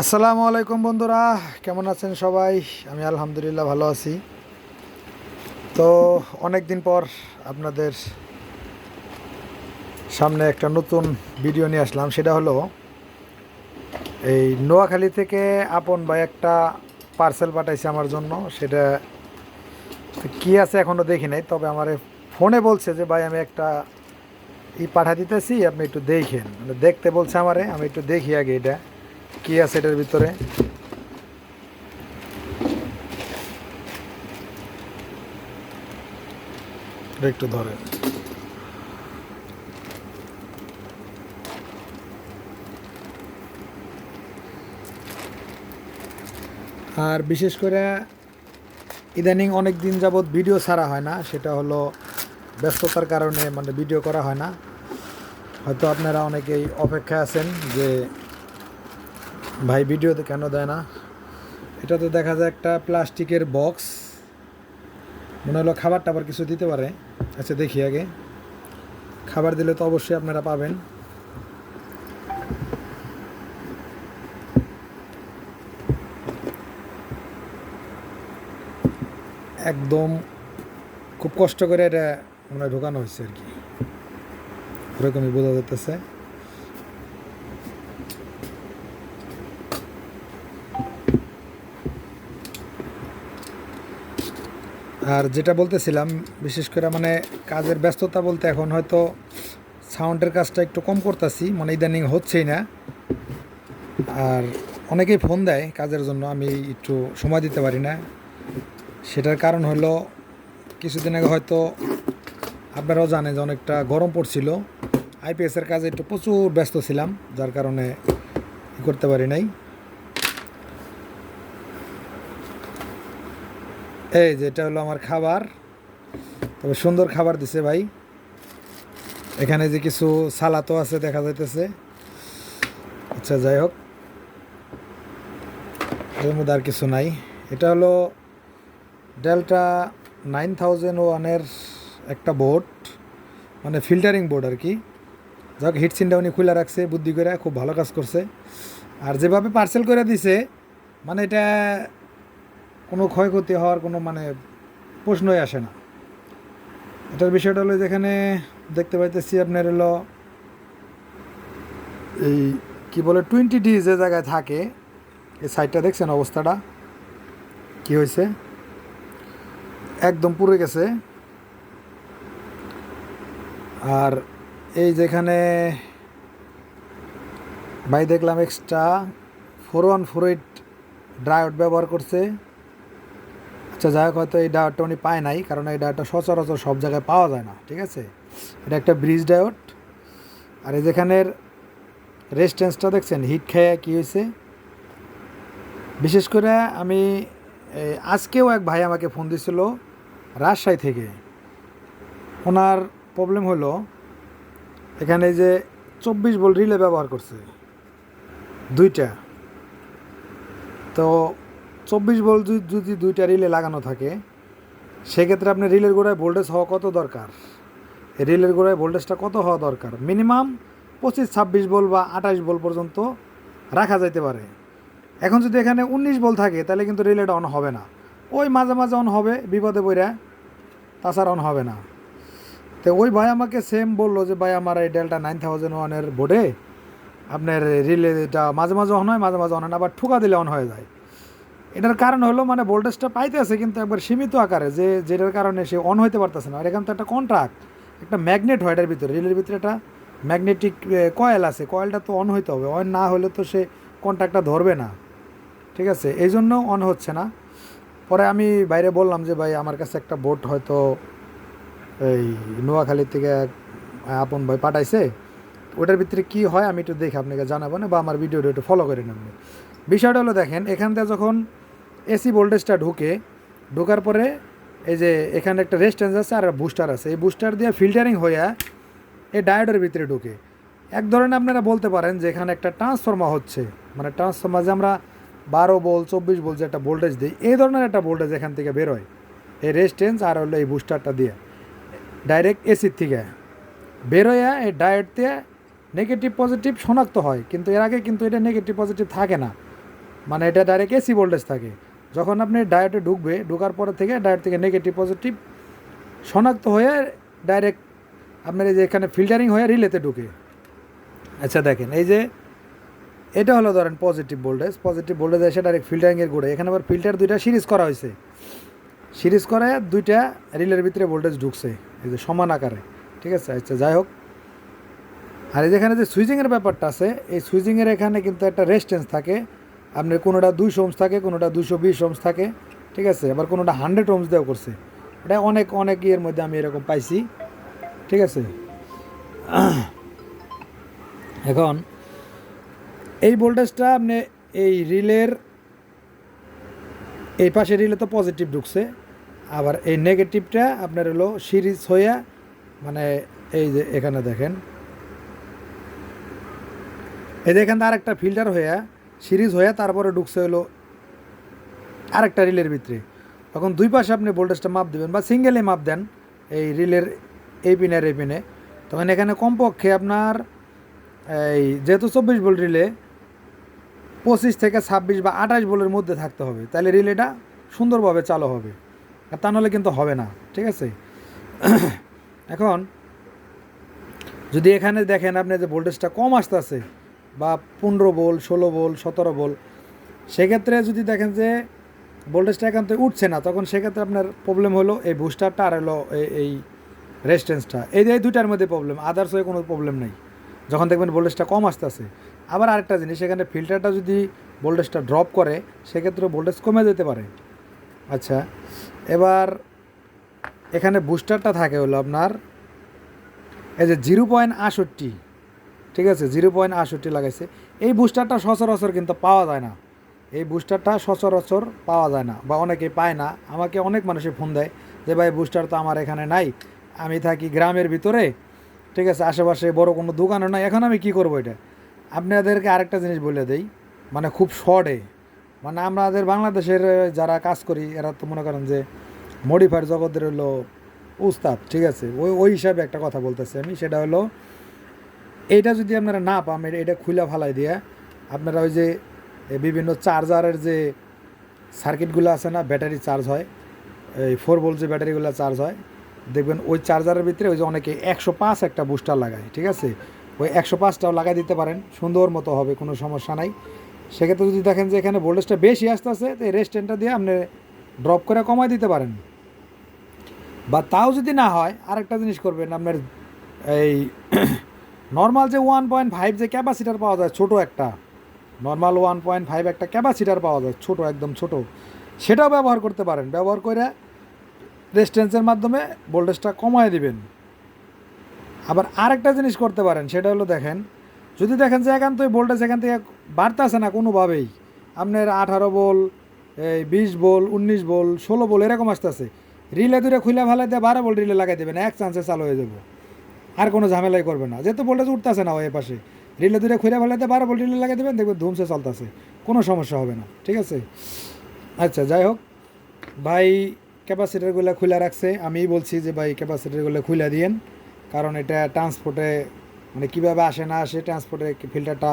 আসসালামু আলাইকুম বন্ধুরা, কেমন আছেন সবাই? আমি আলহামদুলিল্লাহ ভালো আছি। তো অনেক দিন পর আপনাদের সামনে একটা নতুন ভিডিও নিয়ে আসলাম, সেটা হলো এই নোয়াখালী থেকে আপন ভাই একটা পার্সেল পাঠাইছে আমার জন্য, সেটা কি আছে এখনও দেখি নাই, তবে আমার ফোনে বলছে যে, ভাই, আমি একটা ই পাঠা দিতেছি, আপনি একটু দেখেন। মানে দেখতে বলছে আমারে, আমি একটু দেখি আগে এটা। কি আছে এটার ভিতরে? একটু ধরে। আর বিশেষ করে ইদানিং অনেক দিন যাবৎ ভিডিও ছাড়া হয় না, সেটা হলো ব্যস্ততার কারণে মানে ভিডিও করা হয় না। হয়তো আপনারা অনেকেই অপেক্ষায় আছেন যে ভাই ভিডিওতে কেন দেয় না? এটা তো দেখা যায় একটা প্লাস্টিকের বক্স মনে হলো খাবার টাবার কিছু দিতে পারে। আচ্ছা দেখি আগে। খাবার দিলে তো অবশ্যই আপনারা পাবেন। একদম খুব কষ্ট করে এটা মানে ঢোকানো হয়েছে আর কি। এরকমই বোঝা যাইতেছে। আর যেটা বলতেছিলাম, বিশেষ করে মানে কাজের ব্যস্ততা বলতে এখন হয়তো সাউন্ডের কাজটা একটু কম করতেছি মানে ইদানিং হচ্ছেই না। আর অনেকেই ফোন দেয় কাজের জন্য, আমি একটু সময় দিতে পারি না। সেটার কারণ হলো, কিছুদিন আগে হয়তো আপনারাও জানেন যে অনেকটা গরম পড়ছিল। আইপিএসের কাজে একটু প্রচুর ব্যস্ত ছিলাম, যার কারণে করতে পারি নাই। এই যে, এটা হলো আমার খাবার। তবে সুন্দর খাবার দিছে ভাই। এখানে যে কিছু সালাতও আছে, দেখা যাইতেছে। আচ্ছা যাই হোক। এর মধ্যে আর কিছু নাই। এটা হলো ডেল্টা নাইন থাউজেন্ড ওয়ানের একটা বোর্ড মানে ফিল্টারিং বোর্ড আর কি। যাক হিট সিনটা উনি খুলে রাখছে, বুদ্ধি করে খুব ভালো কাজ করছে। আর যেভাবে পার্সেল করে দিছে মানে এটা কোনো ক্ষয়ক্ষতি হওয়ার কোনো মানে প্রশ্নই আসে না। এটার বিষয়টা হলো যেখানে দেখতে পাইতেছি আপনার হলো এই কি বলে টোয়েন্টি ডি যে জায়গায় থাকে, এই সাইডটা দেখছেন অবস্থাটা? কি হয়েছে? একদম পুড়ে গেছে। আর এই যেখানে ভাই দেখলাম extra four one four eight dried ব্যবহার করছে। আচ্ছা যাই হোক, হয়তো এই ডায়োডটা উনি পায় নাই, কারণ এই ডায়োডটা সচরাচর সব জায়গায় পাওয়া যায় না, ঠিক আছে? এটা একটা ব্রিজ ডায়োড, আর এই যেখানের রেজিস্ট্যান্সটা দেখছেন হিট খেয়ে কী হয়েছে? বিশেষ করে আমি আজকেও এক ভাই আমাকে ফোন দিছিল রাজশাহী থেকে। ওনার প্রবলেম হলো, এখানে যে চব্বিশ বল রিলে ব্যবহার করছে, দুইটা। তো চব্বিশ বল যদি- দুইটা রিলে লাগানো থাকে, সেক্ষেত্রে আপনি রিলের গোড়ায় ভোল্টেজ হওয়া কত দরকার? রিলের গোড়ায় ভোল্টেজটা কত হওয়া দরকার? মিনিমাম পঁচিশ, ছাব্বিশ বল বা আঠাশ বল পর্যন্ত রাখা যাইতে পারে। এখন যদি এখানে উনিশ বল থাকে, তাহলে কিন্তু রিলেটা অন হবে না। ওই মাঝে মাঝে অন হবে, বিপদে বইরা তাছাড়া অন হবে না। তো ওই ভাই আমাকে সেম বলল যে, ভাই, আমার এই ডেলটা নাইন থাউজেন্ড ওয়ানের বোর্ডে আপনার রিলে এটা মাঝে মাঝে অন হয়, মাঝে মাঝে অন হয় না, আবার ঠুকা দিলে অন হয়ে যায়। এটার কারণ হলো মানে ভোল্টেজটা পাইতে আছে কিন্তু একবার সীমিত আকারে, যে যেটার কারণে সে অন হইতে পারতেছে না। আর এখান তো একটা কন্ট্রাক্ট একটা ম্যাগনেট হয় এটার ভিতরে, রিলের ভিতরে একটা ম্যাগনেটিক কয়েল আছে। কয়েলটা তো অন হইতে হবে। অন না হলে তো সে কন্ট্রাক্টটা ধরবে না। ঠিক আছে? এই জন্য অন হচ্ছে না। পরে আমি বাইরে বললাম যে, ভাই, আমার কাছে একটা বোট হয়তো এই নোয়াখালী থেকে আপন ভাই পাঠাইছে। ওটার ভিতরে কি হয় আমি একটু দেখে আপনাকে জানাব না? বা আমার ভিডিওটা একটু ফলো করে নেবেন বিষয়টা হলো দেখেন, এখান থেকে যখন এসি ভোল্টেজটা ঢুকে, ঢোকার পরে এই যে এখানে একটা রেস্টেন্স আছে আর বুস্টার আছে। এই বুস্টার দিয়ে ফিল্টারিং হয়ে এই ডায়োডের ভিতরে ঢুকে। এক ধরনের আপনারা বলতে পারেন যে এখানে একটা ট্রান্সফর্মার হচ্ছে। মানে ট্রান্সফর্মার যে আমরা বারো বল চব্বিশ বল যে একটা ভোল্টেজ দিই, এই ধরনের একটা ভোল্টেজ এখান থেকে বেরোয় এই রেস্টেন্স আর হলো এই বুস্টারটা দিয়ে। ডাইরেক্ট এসির থেকে। বেরোয়া এই ডায়েট দিয়ে নেগেটিভ পজিটিভ শনাক্ত হয়। কিন্তু এর আগে কিন্তু এটা নেগেটিভ পজিটিভ থাকে না। মানে এটা ডাইরেক্ট এসি ভোল্টেজ থাকে। যখন আপনি ডায়েটে ঢুকবে, ঢোকার পরে থেকে ডায়েট থেকে নেগেটিভ পজিটিভ শনাক্ত হয়ে ডাইরেক্ট আপনার এই যে এখানে ফিল্টারিং হয়ে রিলেতে ঢুকে। আচ্ছা দেখেন, এই যে এটা হলো ধরেন পজিটিভ ভোল্টেজ পজিটিভ ভোল্টেজ এসে ডাইরেক্ট ফিল্টারিংয়ের গোড়ে এখানে আবার ফিল্টার দুইটা সিরিজ করা হয়েছে। সিরিজ করে দুইটা রিলের ভিতরে ভোল্টেজ ঢুকছে, এই যে সমান আকারে। ঠিক আছে? আচ্ছা যাই হোক। আর এই যেখানে যে সুইচিংয়ের ব্যাপারটা আছে, এই সুইচিংয়ের এখানে কিন্তু একটা রেস্টেন্স থাকে। আপনার কোনোটা দুইশো ওমস থাকে, কোনোটা দুশো বিশ ওমস থাকে, ঠিক আছে? আবার কোনোটা হান্ড্রেড ওমস দেওয়া করছে। এটা অনেক অনেক ইয়ের মধ্যে আমি এরকম পাইছি, ঠিক আছে? এখন, এই ভোল্টেজটা আপনি এই রিলের, এই পাশে রিলে তো পজিটিভ ঢুকছে, আবার এই নেগেটিভটা আপনার হলো সিরিজ হয়ে মানে এই যে এখানে দেখেন, এই দেখেন আরেকটা ফিল্টার হয়ে সিরিজ হয়ে তারপরে ঢুকছে হলো আরেকটা রিলের ভিতরে। তখন দুই পাশে আপনি ভোল্টেজটা মাপ দেবেন বা সিঙ্গেলে মাপ দেন এই রিলের এই পিনে আর এই পিনে তখন এখানে কমপক্ষে আপনার এই যেহেতু চব্বিশ ভোল্ট রিলে পঁচিশ থেকে ছাব্বিশ বা আঠাশ ভোল্টের মধ্যে থাকতে হবে, তাহলে রিলেটা সুন্দরভাবে চালু হবে। আর তা নাহলে কিন্তু হবে না, ঠিক আছে? এখন যদি এখানে দেখেন আপনি যে ভোল্টেজটা কম আসতেছে বা পনেরো বোল, ষোলো বোল, সতেরো বোল, সেক্ষেত্রে যদি দেখেন যে ভোল্টেজটা একান্ত উঠছে না, তখন সেক্ষেত্রে আপনার প্রবলেম হলো এই বুস্টারটা আর হলো এই- রেজিস্ট্যান্সটা এই এই দুইটার মধ্যে প্রবলেম আদার্স হয়ে কোনো প্রবলেম নেই। যখন দেখবেন ভোল্টেজটা কম আসতেছে। আবার আরেকটা জিনিস এখানে ফিল্টারটা যদি ভোল্টেজটা ড্রপ করে, সেক্ষেত্রে ভোল্টেজ কমে যেতে পারে। আচ্ছা এবার এখানে বুস্টারটা থাকে হলো আপনার, এই যে জিরো পয়েন্ট আষট্টি ঠিক আছে জিরো পয়েন্ট আষট্টি লাগাইছে। এই বুস্টারটা সচরাচর কিন্তু পাওয়া যায় না। এই বুস্টারটা সচরাচর পাওয়া যায় না বা অনেকে পায় না। আমাকে অনেক মানুষে ফোন দেয় যে, ভাই বুস্টার তো আমার এখানে নাই। আমি থাকি গ্রামের ভিতরে। ঠিক আছে, আশেপাশে বড় কোনো দোকানও নাই। এখন আমি কি করব এটা? আপনাদেরকে আরেকটা জিনিস বলে দেই মানে খুব শর্টে। মানে আমাদের বাংলাদেশের যারা কাজ করি, এরা তো মনে করেন যে মডিফায়ার জগতের হলো উস্তাদ, ঠিক আছে? ওই ওই হিসাবে একটা কথা বলতেছি আমি। সেটা হলো এইটা যদি আপনারা না পান এটা- এটা খুলে ফালাই দিয়ে আপনারা ওই যে বিভিন্ন চার্জারের যে সার্কিটগুলো আছে না ব্যাটারি চার্জ হয়, এই ফোর ভোল্ট যে ব্যাটারিগুলো চার্জ হয়, দেখবেন ওই চার্জারের ভিতরে ওই যে অনেকে একশো পাঁচ একটা বুস্টার লাগায়, ঠিক আছে? ওই একশো পাঁচটাও লাগাই দিতে পারেন, সুন্দর মতো হবে, কোনো সমস্যা নাই। সেক্ষেত্রে যদি দেখেন যে এখানে ভোল্টেজটা বেশি আসতেছে, তো এই রেস্টেন্টটা দিয়ে আপনি ড্রপ করে কমাই দিতে পারেন। বা তাও যদি না হয়, আরেকটা জিনিস করবেন, আপনার এই নর্মাল যে ওয়ান পয়েন্ট ফাইভ যে ক্যাপাসিটার পাওয়া যায়, ছোট একটা। নর্মাল ওয়ান পয়েন্ট ফাইভ একটা ক্যাপাসিটার পাওয়া যায়, ছোট, একদম ছোট। সেটাও ব্যবহার করতে পারেন। ব্যবহার করে রেস্টেন্সের মাধ্যমে ভোল্টেজটা কমায় দিবেন। আবার আরেকটা জিনিস করতে পারেন, সেটা হলো দেখেন, যদি দেখেন যে একান্ত ভোল্টেজ এখান থেকে বাড়তেছে না কোনোভাবেই, আপনার আঠারো বল এই বিশ বল উনিশ বল ষোলো বল এরকম আসতেছে। রিলে দূরে খুলে ফেলে দিয়ে বারো বল রিলে লাগাই দেবেন, এক চান্সে চালু হয়ে যাব। আর কোনো ঝামেলাই করবে না। যেহেতু ভোল্টেজ উঠতেছে না ওই পাশে। রিলে দূরে খুলে ফেলে দিয়ে বারো বল রিলে লাগাই দেবেন, দেখবেন ধুমসে চলতেছে। কোনো সমস্যা হবে না, ঠিক আছে? আচ্ছা যাই হোক। ভাই ক্যাপাসিটারগুলো খুলে রাখছে। আমিই বলছি যে ভাই ক্যাপাসিটারগুলো খুলে দিয়েন, কারণ এটা ট্রান্সপোর্টে মানে কীভাবে আসে না আসে, ট্রান্সপোর্টে ফিল্টারটা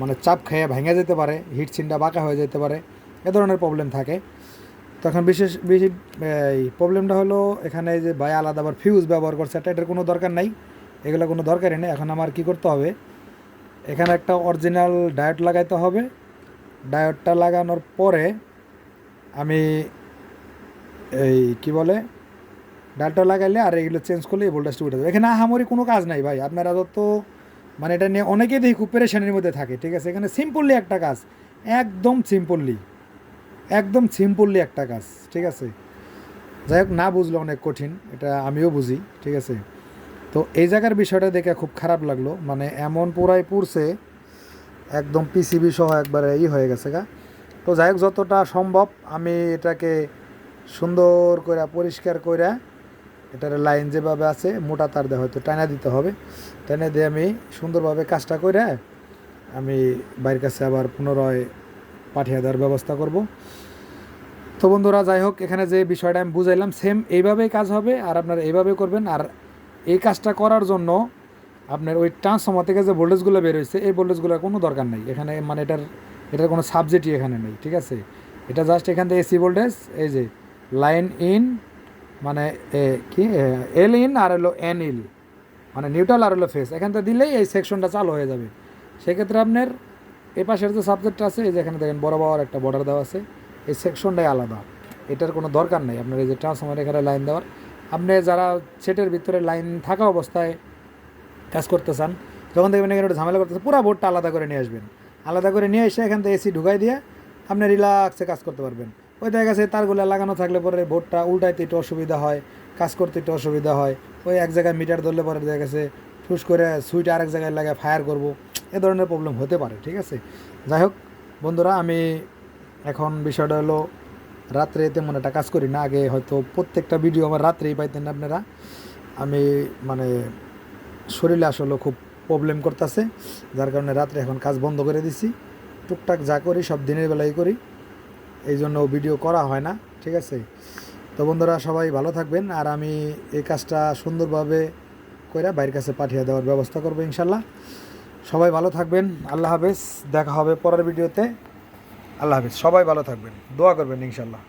মানে চাপ খেয়ে ভেঙে যেতে পারে হিট সিনটা বাঁকা হয়ে যেতে পারে, এ ধরনের প্রবলেম থাকে। তখন বিশেষ বেশি প্রবলেমটা হলো এখানে যে ভাই আলাদা আবার ফিউজ ব্যবহার করছে, এটা এটার কোনো দরকার নাই। এগুলো কোনো দরকারই নেই। এখন আমার কি করতে হবে? এখানে একটা অরিজিনাল ডায়োড লাগাইতে হবে। ডায়োডটা লাগানোর পরে আমি এই কি বলে? ডালটা লাগাইলে আর এগুলো চেঞ্জ করলে এই ভোল্টেজটা উঠে যাবে। এখানে আহামরি কোনো কাজ নাই ভাই। আপনারা যত মানে এটা নিয়ে অনেকেই দেখি খুব পেরেশানির মধ্যে থাকে। ঠিক আছে? এখানে সিম্পললি একটা কাজ। একদম সিম্পললি একদম সিম্পললি একটা কাজ। ঠিক আছে? যাই হোক, না বুঝলে অনেক কঠিন। এটা আমিও বুঝি। ঠিক আছে? তো এই জায়গার বিষয়টা দেখে খুব খারাপ লাগল। মানে এমন পুরাই পুরছে একদম পিসিবি সহ একবারে ই হয়ে গেছে গা। তো যাই হোক, যতটা সম্ভব আমি এটাকে সুন্দর করে পরিষ্কার করে এটার লাইন যেভাবে আছে, মোটা তার দিয়ে হয়তো টানা দিতে হবে। টেনে দিয়ে আমি সুন্দরভাবে কাজটা করে আমি বাইরের কাছে আবার পুনরায় পাঠিয়ে দেওয়ার ব্যবস্থা করব। তো বন্ধুরা, যাই হোক, এখানে যে বিষয়টা আমি বুঝাইলাম সেম এইভাবেই কাজ হবে, আর আপনারা এইভাবে করবেন। আর এই কাজটা করার জন্য আপনার ওই ট্রান্সফর্মার থেকে যে ভোল্টেজগুলো বের হয়েছে, এই ভোল্টেজগুলোর কোনো দরকার নেই। এখানে মানে এটার এটার কোনো সাবজেক্টই এখানে নেই, ঠিক আছে? এটা জাস্ট এখান থেকে এসি ভোল্টেজ এই যে লাইন ইন মানে কি? এল ইন আর হলো এন ইল মানে নিউট্রাল আর হলো ফেস এখান থেকে দিলেই এই সেকশনটা চালু হয়ে যাবে। সেক্ষেত্রে আপনার এ পাশের যে সাবজেক্টটা আছে, এই যে এখানে দেখেন বড় বড় একটা বর্ডার দেওয়া আছে, এই সেকশনটাই আলাদা। এটার কোনো দরকার নেই আপনার এই যে ট্রান্সফর্মার এখানে লাইন দেওয়ার। আপনি যারা সেটের ভিতরে লাইন থাকা অবস্থায় কাজ করতে চান যখন দেখবেন এখানে একটু ঝামেলা করতেছে, পুরো বোর্ডটা আলাদা করে নিয়ে আসবেন। আলাদা করে নিয়ে এসে এখান থেকে এসি ঢুকাই দিয়ে আপনি রিল্যাক্সে কাজ করতে পারবেন। ওই দেখা গেছে তারগুলো লাগানো থাকলে পরে বোর্ডটা উল্টাইতে একটু অসুবিধা হয়, কাজ করতে একটু অসুবিধা হয়। ওই এক জায়গায় মিটার ধরলে পরে দেখা গেছে ফুস করে সুইচ আরেক জায়গায় লাগায় ফায়ার করব। এ ধরনের প্রবলেম হতে পারে, ঠিক আছে? যাই হোক, বন্ধুরা, আমি এখন বিষয়টা হলো রাত্রে তেমন একটা কাজ করি না, আগে হয়তো প্রত্যেকটা ভিডিও আমার রাত্রেই পাইতেন আপনারা। আমি মানে শরীরে আসলে খুব প্রবলেম করতেছে, যার কারণে রাত্রে এখন কাজ বন্ধ করে দিছি। টুকটাক যা করি সব দিনের বেলায় করি, এই জন্য ভিডিও করা হয় না, ঠিক আছে? তো বন্ধুরা, সবাই ভালো থাকবেন, আর আমি এই কাজটা সুন্দরভাবে করে বাইরের কাছে পাঠিয়ে দেওয়ার ব্যবস্থা করব ইনশাল্লাহ। সবাই ভালো থাকবেন, আল্লাহ হাফেজ, দেখা হবে পরের ভিডিওতে আল্লাহ হাফিজ। সবাই ভালো থাকবেন। দোয়া করবেন ইনশাল্লাহ